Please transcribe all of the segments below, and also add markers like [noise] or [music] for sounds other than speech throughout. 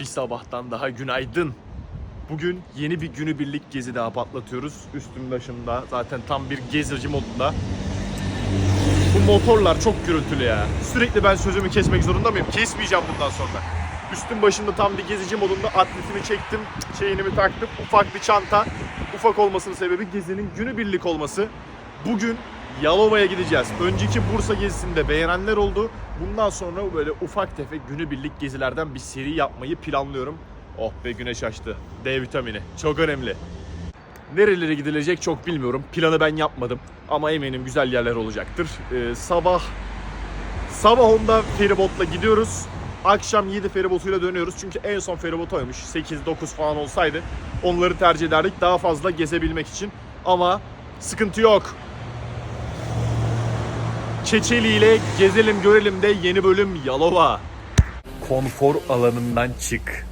Bir sabahtan daha günaydın. Bugün yeni bir günübirlik gezi daha patlatıyoruz. Üstüm başımda zaten tam bir gezici modunda. Bu motorlar çok gürültülü ya. Sürekli ben sözümü kesmek zorunda mıyım? Kesmeyeceğim bundan sonra. Üstüm başımda tam bir gezici modunda atletimi çektim, şeyinimi taktım. Ufak bir çanta. Ufak olmasının sebebi gezinin günübirlik olması. Bugün Yalova'ya gideceğiz. Önceki Bursa gezisinde beğenenler oldu. Bundan sonra böyle ufak tefek günübirlik gezilerden bir seri yapmayı planlıyorum. Oh be güneş açtı. D vitamini. Çok önemli. Nerelere gidilecek çok bilmiyorum. Planı ben yapmadım. Ama eminim güzel yerler olacaktır. Ee, sabah sabah 10'da feribotla gidiyoruz. Akşam 7 feribotuyla dönüyoruz. Çünkü en son feribot oymuş. 8-9 falan olsaydı onları tercih ederdik. Daha fazla gezebilmek için. Ama sıkıntı yok. Çeçeli ile gezelim görelim de yeni bölüm Yalova. Konfor alanından çık.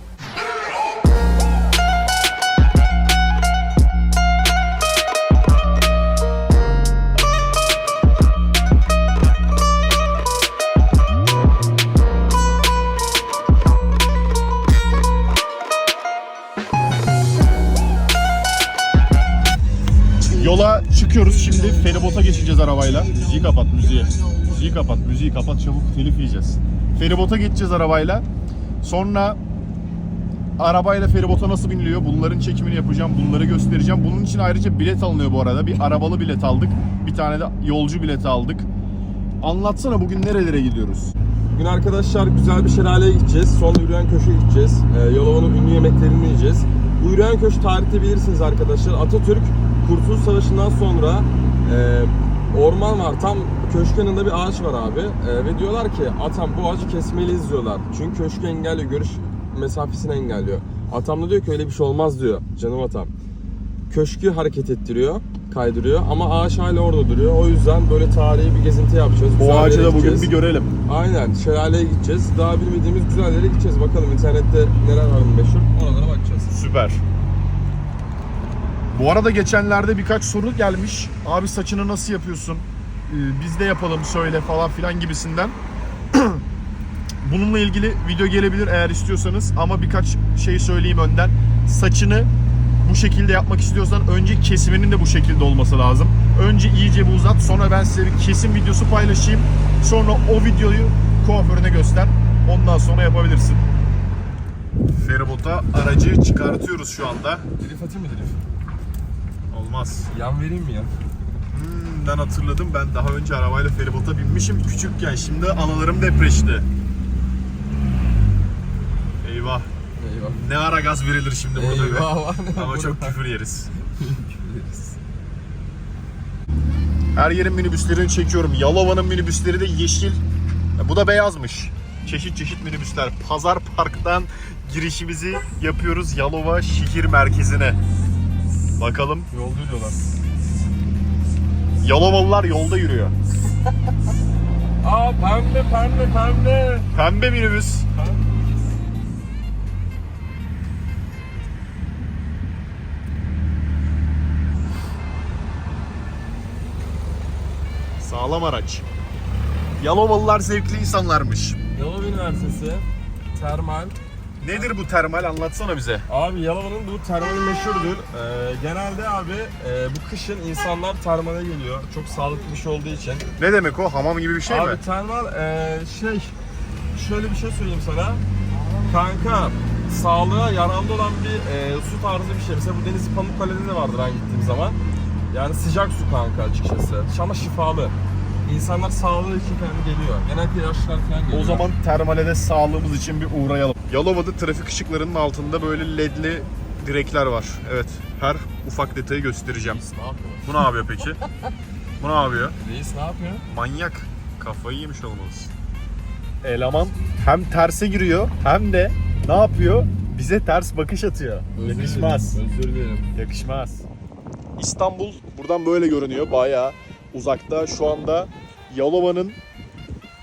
Müziği. Müziği kapat, müziği kapat çabuk telif yiyeceğiz. Feribota geçeceğiz arabayla. Sonra arabayla feribota nasıl biniliyor? Bunların çekimini yapacağım. Bunları göstereceğim. Bunun için ayrıca bilet alınıyor bu arada. Bir arabalı bilet aldık. Bir tane de yolcu bileti aldık. Anlatsana bugün nerelere gidiyoruz? Bugün arkadaşlar güzel bir şelaleye gideceğiz. Sonra yürüyen köşe gideceğiz. Ee, Yalova'nın ünlü yemeklerini yiyeceğiz. Bu yürüyen köşe tarihte bilirsiniz arkadaşlar. Atatürk Kurtuluş Savaşı'ndan sonra e, orman var. Tam köşk yanında bir ağaç var abi. E, ve diyorlar ki atam bu ağacı kesmeliyiz diyorlar. Çünkü köşkü engelliyor. Görüş mesafesini engelliyor. Atam da diyor ki öyle bir şey olmaz diyor. Canım atam. Köşkü hareket ettiriyor kaydırıyor ama ağaç hala orada duruyor. O yüzden böyle tarihi bir gezinti yapacağız. O Güzel ağacı yere da bugün gideceğiz. bir görelim. Aynen şelaleye gideceğiz. Daha bilmediğimiz güzel yere gideceğiz. Bakalım internette neler var meşhur. Oralara bakacağız. Süper. Bu arada geçenlerde birkaç soru gelmiş. Abi saçını nasıl yapıyorsun? Ee, biz de yapalım söyle falan filan gibisinden. [clears throat] Bununla ilgili video gelebilir eğer istiyorsanız ama birkaç şey söyleyeyim önden. Saçını bu şekilde yapmak istiyorsan önce kesiminin de bu şekilde olması lazım. Önce iyice bir uzat sonra ben size bir kesim videosu paylaşayım. Sonra o videoyu kuaförüne göster. Ondan sonra yapabilirsin. Feribota aracı çıkartıyoruz şu anda. Drift atayım mı drift? Olmaz. Yan vereyim mi ya? Hmm, ben hatırladım. Ben daha önce arabayla feribota binmişim küçükken. Şimdi analarım depreşti. Eyvah. Eyvah. Ne ara gaz verilir şimdi burada be. Eyvah. Ama çok [laughs] küfür yeriz. Her yerin minibüslerini çekiyorum. Yalova'nın minibüsleri de yeşil. Bu da beyazmış. Çeşit çeşit minibüsler. Pazar Park'tan girişimizi yapıyoruz Yalova şehir merkezine. Bakalım Yolda diyorlar. Yalovalılar yolda yürüyor. Aa pembe pembe pembe. Pembe minibüs. Sağlam araç. Yalovalılar zevkli insanlarmış. Yalova Üniversitesi. Termal. Nedir bu termal anlatsana bize. Abi Yalova'nın bu termali meşhurdur. Ee, genelde abi e, bu kışın insanlar termale geliyor. Çok sağlıklı bir şey olduğu için. Ne demek o? Hamam gibi bir şey abi mi? termal e, şey şöyle bir şey söyleyeyim sana. Kanka sağlığa yararlı olan bir e, su tarzı bir şey. Mesela bu Denizli Pamukkale'de de vardır ben gittiğim zaman. Yani sıcak su kanka açıkçası. Ama şifalı. İnsanlar sağlığı için kendi geliyor. Genellikle yaşlılar falan geliyor. O zaman termale de sağlığımız için bir uğrayalım. Yalova'da trafik ışıklarının altında böyle ledli direkler var. Evet, her ufak detayı göstereceğim. Reis ne yapıyor? Bu ne yapıyor peki? Bu ne yapıyor? Reis ne yapıyor? Manyak. Kafayı yemiş olmalısın. Eleman hem terse giriyor hem de ne yapıyor? Bize ters bakış atıyor. Yakışmaz. Özür dilerim. Yakışmaz. İstanbul buradan böyle görünüyor. Bayağı uzakta. Şu anda Yalova'nın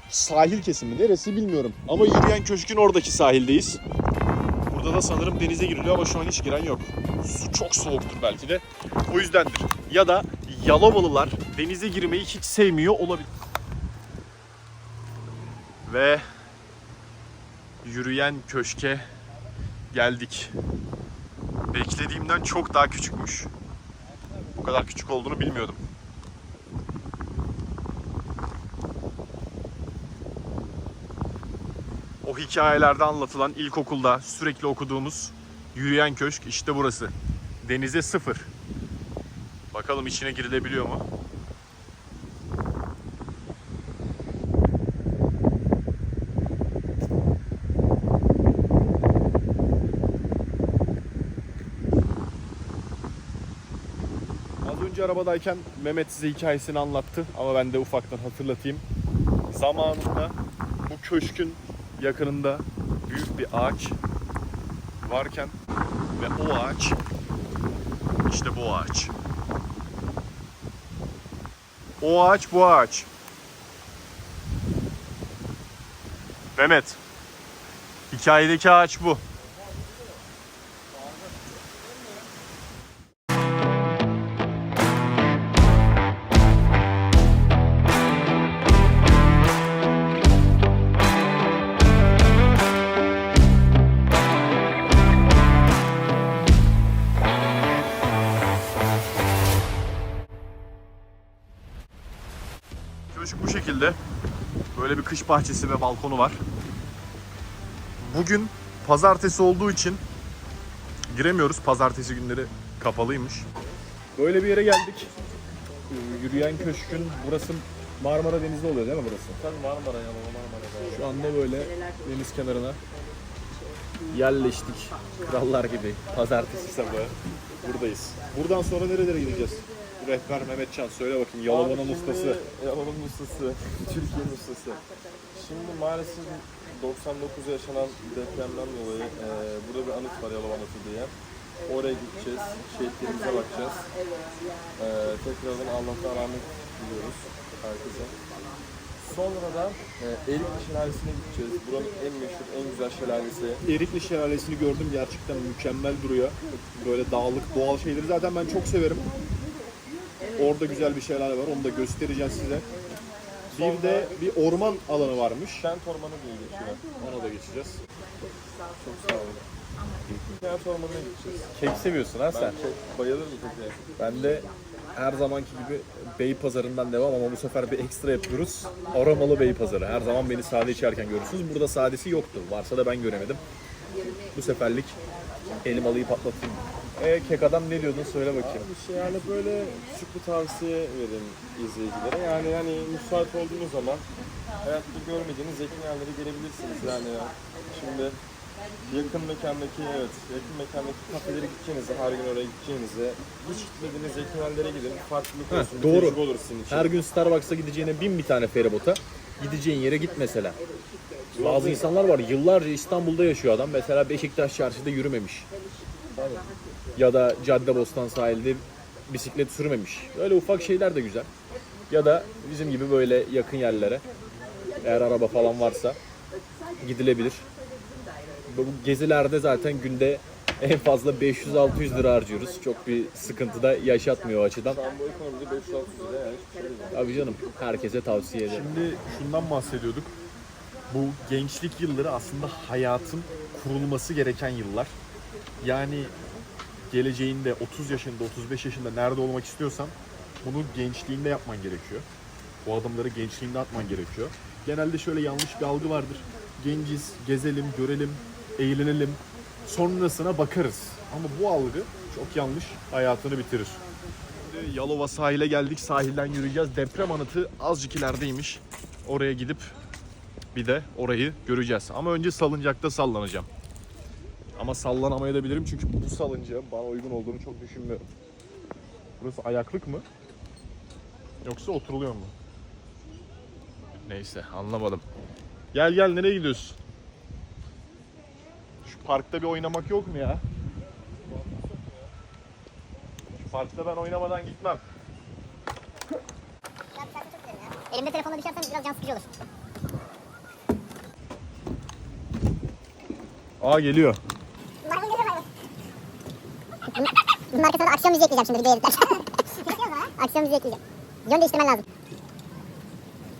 sahil kesimi. Neresi bilmiyorum. Ama yürüyen köşkün oradaki sahildeyiz. Burada da sanırım denize giriliyor ama şu an hiç giren yok. Su çok soğuktur belki de. O yüzdendir. Ya da Yalovalılar denize girmeyi hiç sevmiyor olabilir. Ve yürüyen köşke geldik. Beklediğimden çok daha küçükmüş. Bu kadar küçük olduğunu bilmiyordum. Hikayelerde anlatılan ilkokulda sürekli okuduğumuz yürüyen köşk işte burası. Denize sıfır. Bakalım içine girilebiliyor mu? Az önce arabadayken Mehmet size hikayesini anlattı ama ben de ufaktan hatırlatayım. Zamanında bu köşkün yakınında büyük bir ağaç varken ve o ağaç işte bu ağaç. O ağaç bu ağaç. Mehmet. Hikayedeki ağaç bu. Kış bahçesi ve balkonu var. Bugün pazartesi olduğu için giremiyoruz. Pazartesi günleri kapalıymış. Böyle bir yere geldik. Ee, Yürüyen köşkün burası Marmara Denizi oluyor değil mi burası? Tabii Marmara ya Marmara'da. Şu anda böyle deniz kenarına yerleştik. Krallar gibi. Pazartesi sabahı buradayız. Buradan sonra nerelere gideceğiz? Rehber Mehmetcan söyle bakayım Yalova'nın ustası. Yalova'nın ustası. Türkiye'nin ustası. Şimdi maalesef 99 yaşanan depremden dolayı e, burada bir anıt var Yalova Anıtı diye. Oraya gideceğiz. Şehitlerimize bakacağız. E, tekrardan Allah'tan rahmet diliyoruz herkese. Sonra da e, Erikli Şelalesi'ne gideceğiz. Buranın en meşhur, en güzel şelalesi. Erikli Şelalesi'ni gördüm gerçekten mükemmel duruyor. Böyle dağlık doğal şeyleri zaten ben çok severim. Orada güzel bir şelale var onu da göstereceğiz size. Bir de bir orman alanı varmış. Kent Ormanı diye geçiyor. Ona da geçeceğiz. Çok sağ olun. Kent Ormanı'na gideceğiz. Kek seviyorsun ha Ben çok bayılırım keke. Ben de her zamanki gibi Bey Pazarından devam ama bu sefer bir ekstra yapıyoruz. Aromalı Bey Pazarı. Her zaman beni sade içerken görürsünüz. Burada sadesi yoktu. Varsa da ben göremedim. Bu seferlik elmalıyı patlatayım. E kek adam ne diyordun söyle bakayım. Bir şey yani böyle küçük bir tavsiye verin izleyicilere. Yani yani müsait olduğunuz zaman hayatta görmediğiniz yerlere gelebilirsiniz. Yani şimdi yakın mekandaki evet yakın mekandaki kafelere gideceğinizde her gün oraya gideceğinizde hiç gitmediğiniz yerlere gidin. Farklılık Heh, olsun. bir doğru. tecrübe olur sizin için. Her gün Starbucks'a gideceğine bin bir tane feribota. Gideceğin yere git mesela. Bazı insanlar var yıllarca İstanbul'da yaşıyor adam. Mesela Beşiktaş çarşıda yürümemiş. Ya da Caddebostan sahilde bisiklet sürmemiş. Böyle ufak şeyler de güzel. Ya da bizim gibi böyle yakın yerlere eğer araba falan varsa gidilebilir. Bu gezilerde zaten günde en fazla 500-600 lira harcıyoruz. Çok bir sıkıntı da yaşatmıyor o açıdan. Şu an bu ekonomide 500 lira yani hiçbir değil. Abi canım herkese tavsiye ederim. Şimdi şundan bahsediyorduk. Bu gençlik yılları aslında hayatın kurulması gereken yıllar. Yani geleceğinde 30 yaşında, 35 yaşında nerede olmak istiyorsan bunu gençliğinde yapman gerekiyor. O adımları gençliğinde atman gerekiyor. Genelde şöyle yanlış bir algı vardır. Genciz, gezelim, görelim, eğlenelim. Sonrasına bakarız. Ama bu algı çok yanlış. Hayatını bitirir. Yalova sahile geldik. Sahilden yürüyeceğiz. Deprem anıtı azıcık ilerideymiş. Oraya gidip bir de orayı göreceğiz. Ama önce salıncakta sallanacağım. Ama sallanamayabilirim çünkü bu salıncağın bana uygun olduğunu çok düşünmüyorum. Burası ayaklık mı? Yoksa oturuluyor mu? Neyse anlamadım. Gel gel nereye gidiyorsun? Şu parkta bir oynamak yok mu ya? Şu parkta ben oynamadan gitmem. Elimde telefonla düşersem biraz can sıkıcı olur. Aa geliyor. Bunun, arkasına da aksiyon müziği ekleyeceğim şimdi videoya editlerken. [laughs] aksiyon müziği ekleyeceğim. Yön değiştirmen lazım.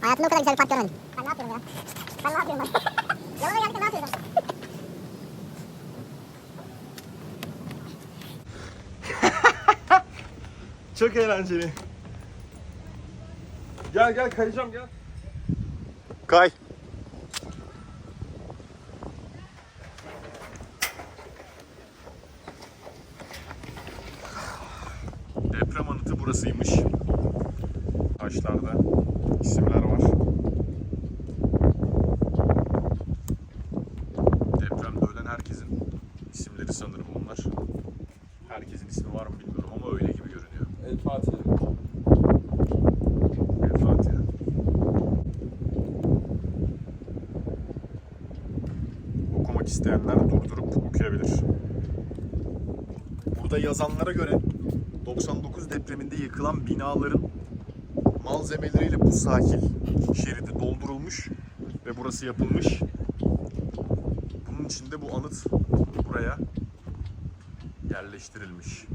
Hayatımda o kadar güzel bir park görmedim. Ben ne yapıyorum ya? Ben ne yapıyorum ben? Yalana geldik ne yapıyorum? [laughs] Çok eğlenceli. Gel gel kayacağım gel. Kay. Deprem anıtı burasıymış. Taşlarda isimler var. Depremde ölen herkesin isimleri sanırım bunlar. Herkesin ismi var mı bilmiyorum ama öyle gibi görünüyor. El Fatiha. El Fatiha. Okumak isteyenler durdurup okuyabilir. Burada yazanlara göre 99 depreminde yıkılan binaların malzemeleriyle bu sahil şeridi doldurulmuş ve burası yapılmış. Bunun için de bu anıt buraya yerleştirilmiş.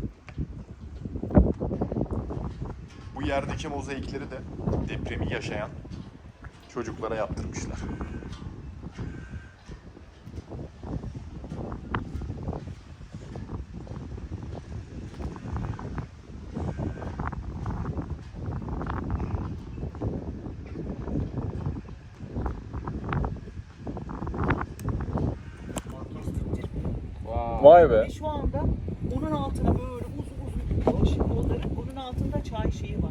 Bu yerdeki mozaikleri de depremi yaşayan çocuklara yaptırmışlar. Vay Ve şu altında çay şeyi var.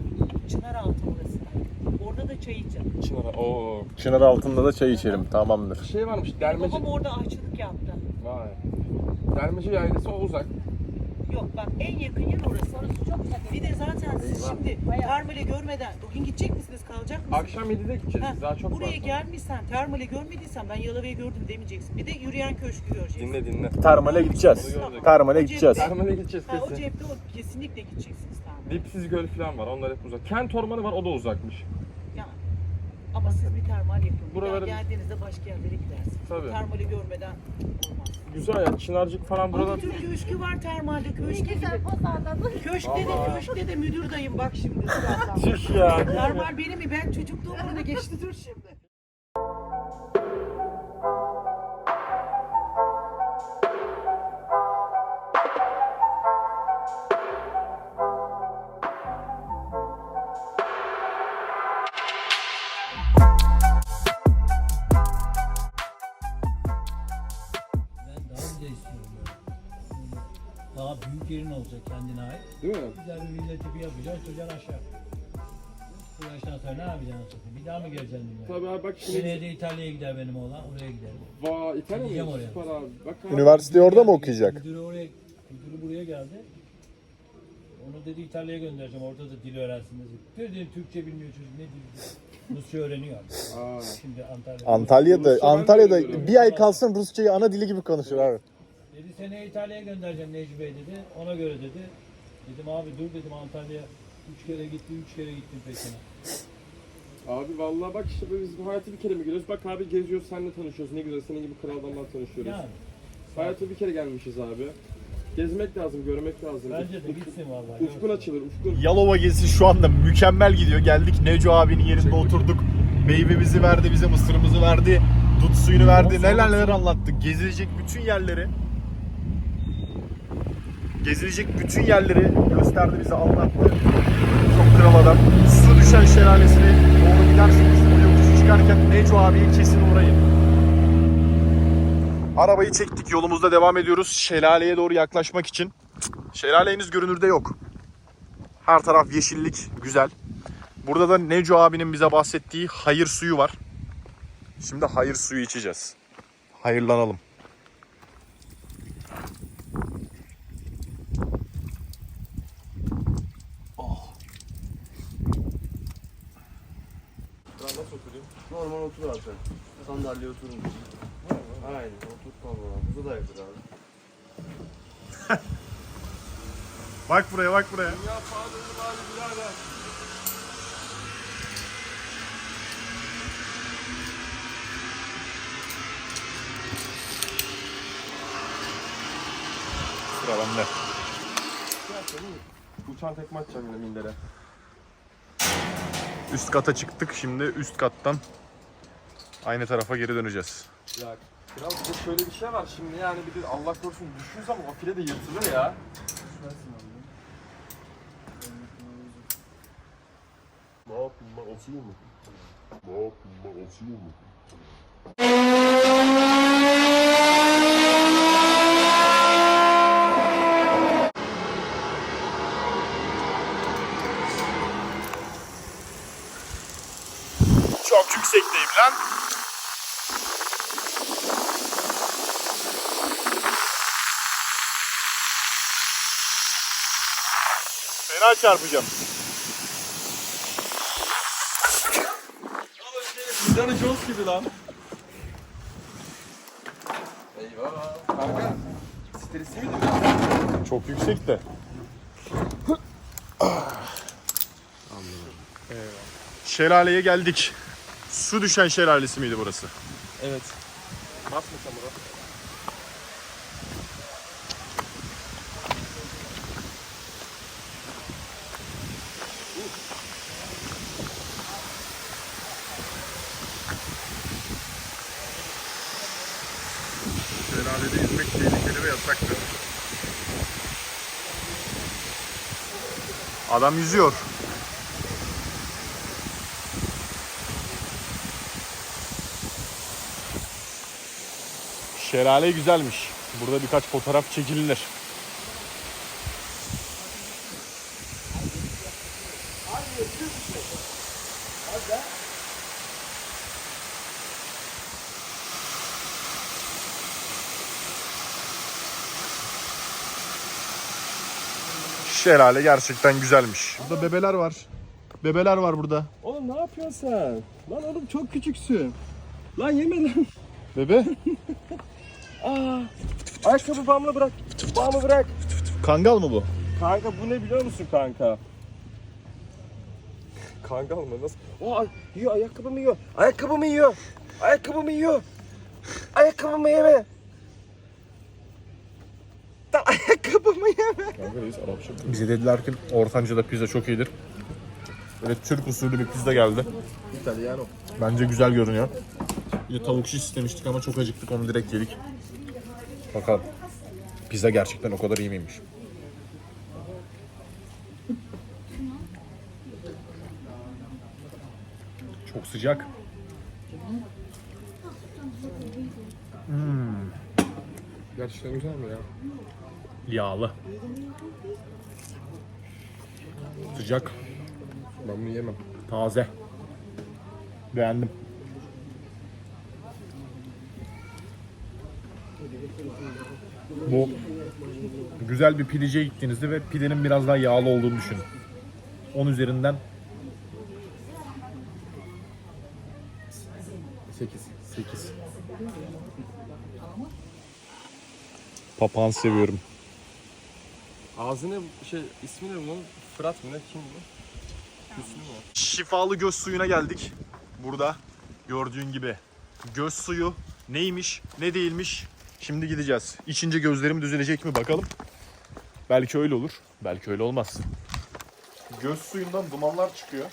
Çınar altı orası da. Orada da çay içeceğim. Çınar'a. Oo. Çınar altında da çay içelim tamamdır. Şey varmış dermeci. Babam orada aşçılık yaptı. Vay. Dermeci yaylası o uzak. Yok bak en yakın yer orası. Orası çok güzel. Bir de zaten siz şimdi termale görmeden bugün gidecek misiniz kalacak mısınız? Akşam 7'de gideceğiz. Ha, Daha çok buraya var. gelmişsen, termale görmediysen ben Yalova'yı gördüm demeyeceksin. Bir de yürüyen köşkü göreceksin. Dinle dinle. Termale gideceğiz. Tamam. Termale O gideceğiz. Termale gideceğiz Ha, o kesin. cepte o kesinlikle gideceksiniz termale. Dipsiz göl falan var. Onlar hep uzak. Kent ormanı var. O da uzakmış. Yani. Ama siz bir termal yapın. Buraları- Buraları... geldiğinizde başka yerlere gidersiniz. Tabii. Termali görmeden olmaz. Güzel ya. Çınarcık falan buralar. Atatürk köşkü var termalde. Köşkü gibi. [laughs] Köşkte de, köşkte de müdür dayım bak şimdi. Tüh ya. Termal benim mi? Ben çocukluğum burada geçti dur şimdi. Yapacaksın, çocuğun aşağı. Bu yaştan sonra ne yapacaksın? Bir daha mı geleceksin dünyaya? Tabii abi bak Seneye şimdi. de İtalya'ya gider benim oğlan, oraya gider. Vay İtalya Gideceğim mı? oraya. Süper abi. Bak abi. Üniversiteyi orada mı okuyacak? Müdürü oraya, müdürü buraya geldi. Onu dedi İtalya'ya göndereceğim, orada da dil öğrensin dedi. Dedi Türkçe bilmiyor çocuk, ne dil? Rusça öğreniyor. Aa. Şimdi Antalya. Antalya'da Antalya'da öğreniyorum. bir ay kalsın Rusçayı ana dili gibi konuşur abi. Dedi seneye İtalya'ya göndereceğim Necmi Bey dedi. Ona göre dedi. Dedim abi dur dedim Antalya üç kere gitti, üç kere gittim peşine. Abi vallahi bak işte biz bu hayatı bir kere mi görüyoruz? Bak abi geziyoruz, seninle tanışıyoruz. Ne güzel senin gibi kral adamlar tanışıyoruz. Yani Hayata bir kere gelmişiz abi. Gezmek lazım, görmek lazım. bence de gitsin vallahi. Ufkun açılır, ufkun. Yalova gezisi şu anda mükemmel gidiyor. Geldik Neco abinin yerinde oturduk. Meyvemizi verdi bize, mısırımızı verdi. Dut suyunu verdi. Neler neler anlattı. Gezilecek bütün yerleri gezilecek bütün yerleri gösterdi bize anlattı. Çok kral adam. Su düşen şelalesine doğru giderseniz bu yokuşu çıkarken Neco abiye kesin uğrayın. Arabayı çektik yolumuzda devam ediyoruz. Şelaleye doğru yaklaşmak için. Şelale henüz görünürde yok. Her taraf yeşillik, güzel. Burada da Neco abinin bize bahsettiği hayır suyu var. Şimdi hayır suyu içeceğiz. Hayırlanalım. Nasıl oturayım? Normal otur abi sen. Sandalyeye oturun. Aynen otur tamam. Buza da yakır abi. [laughs] Bak buraya bak buraya. Ya sağ abi birader. Sıra bende. Uçan tekme atacağım yine mindere. Üst kata çıktık. Şimdi üst kattan aynı tarafa geri döneceğiz. Ya kral bir de şöyle bir şey var şimdi yani bir de Allah korusun düşünsem o file de yırtılır ya. Ne yapayım ben atıyor mu? Ne yapayım ben atıyor mu? Çok lan. Fena çarpacağım. Indiana Jones gibi lan. Eyvah. Kanka. Stresli miydi? Çok yüksekte. Şelaleye geldik. Su düşen şelalesi miydi burası? Evet. Basma çamura. Şelalede yüzmek tehlikeli ve yasaktır. Adam yüzüyor. Şelale güzelmiş. Burada birkaç fotoğraf çekilir. Şelale gerçekten güzelmiş. Burada bebeler var. Bebeler var burada. Oğlum ne yapıyorsun sen? Lan oğlum çok küçüksün. Lan yeme lan. Bebe. [laughs] Aa. Ayakkabı bağımla bırak. Bağımı bırak. Kangal mı bu? Kanka bu ne biliyor musun kanka? Kangal mı? Nasıl? O ay- yiyor ayakkabımı yiyor. Ayakkabımı yiyor. Ayakkabımı yiyor. Ayakkabımı yeme. Da ayakkabımı yeme. Bize dediler ki Ortanca'da pizza çok iyidir. Böyle Türk usulü bir pizza geldi. İtalyano. Bence güzel görünüyor. Bir de tavuk şiş istemiştik ama çok acıktık onu direkt yedik. Bakalım. Pizza gerçekten o kadar iyi miymiş? Çok sıcak. Gerçekten güzel mi ya? Yağlı. Sıcak. Ben bunu yemem. Taze. Beğendim. Bu güzel bir pideciye gittiğinizde ve pidenin biraz daha yağlı olduğunu düşünün. 10 üzerinden 8. 8. papağan seviyorum. Ağzını şey ismi ne bunun? Fırat mı ne? Kim bu? Hüsnü mü? Şifalı göz suyuna geldik. Burada gördüğün gibi göz suyu neymiş, ne değilmiş. Şimdi gideceğiz. İçince gözlerim düzelecek mi bakalım. Belki öyle olur, belki öyle olmaz. Göz suyundan dumanlar çıkıyor.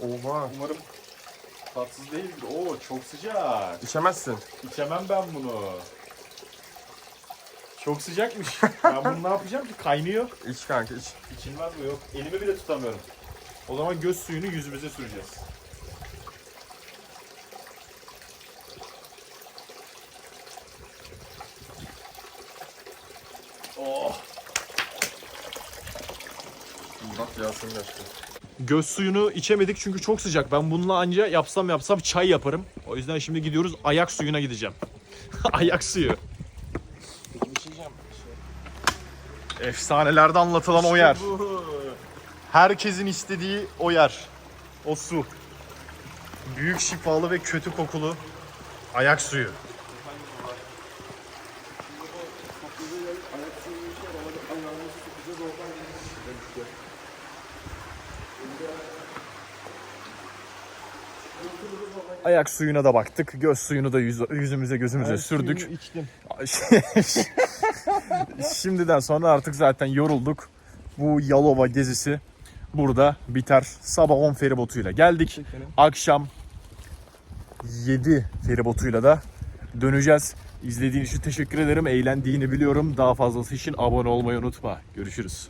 Oha. Umarım tatsız değildir. Oo çok sıcak. İçemezsin. İçemem ben bunu. Çok sıcakmış. ben bunu ne yapacağım ki? Kaynıyor. İç kanka iç. İçilmez mi? Yok. Elimi bile tutamıyorum. O zaman göz suyunu yüzümüze süreceğiz. Oh. Açtı. Göz suyunu içemedik çünkü çok sıcak. Ben bununla anca yapsam yapsam çay yaparım. O yüzden şimdi gidiyoruz ayak suyuna gideceğim. [laughs] ayak suyu. Peki bir şey diyeceğim. Efsanelerde anlatılan o yer. Bu. Herkesin istediği o yer. O su. Büyük şifalı ve kötü kokulu ayak suyu. Ayak suyuna da baktık. Göz suyunu da yüz- yüzümüze gözümüze sürdük. içtim. [laughs] Şimdiden sonra artık zaten yorulduk. bu Yalova gezisi burada biter. Sabah 10 feribotuyla geldik. Akşam 7 feribotuyla da döneceğiz. İzlediğin için teşekkür ederim. Eğlendiğini biliyorum. Daha fazlası için abone olmayı unutma. Görüşürüz.